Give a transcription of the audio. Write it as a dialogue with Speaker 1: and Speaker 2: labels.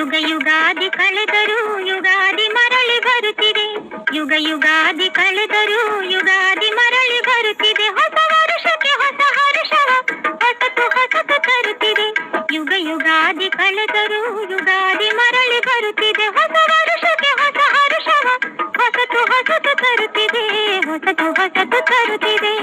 Speaker 1: ಯುಗಾದಿ ಕಳೆದರೂ ಯುಗಾದಿ ಮರಳಿ ಬರುತ್ತಿದೆ ಯುಗ ಯುಗಾದಿ ಕಳೆದರೂ ಯುಗಾದಿ ಮರಳಿ ಬರುತ್ತಿದೆ ಹೊಸ ವರುಷಕ್ಕೆ ಹೊಸ ಹರುಷವ ಹೊಸತು ಹೊಸತು ತರುತ್ತಿದೆ ಯುಗ ಯುಗಾದಿ ಕಳೆದರೂ ಯುಗಾದಿ ಮರಳಿ ಬರುತ್ತಿದೆ ಹೊಸ ವರುಷಕ್ಕೆ ಹೊಸ ಹರುಷವ ಹೊಸತು ಹೊಸತು ತರುತ್ತಿದೆ ಹೊಸತು ಹೊಸತು ತರುತ್ತಿದೆ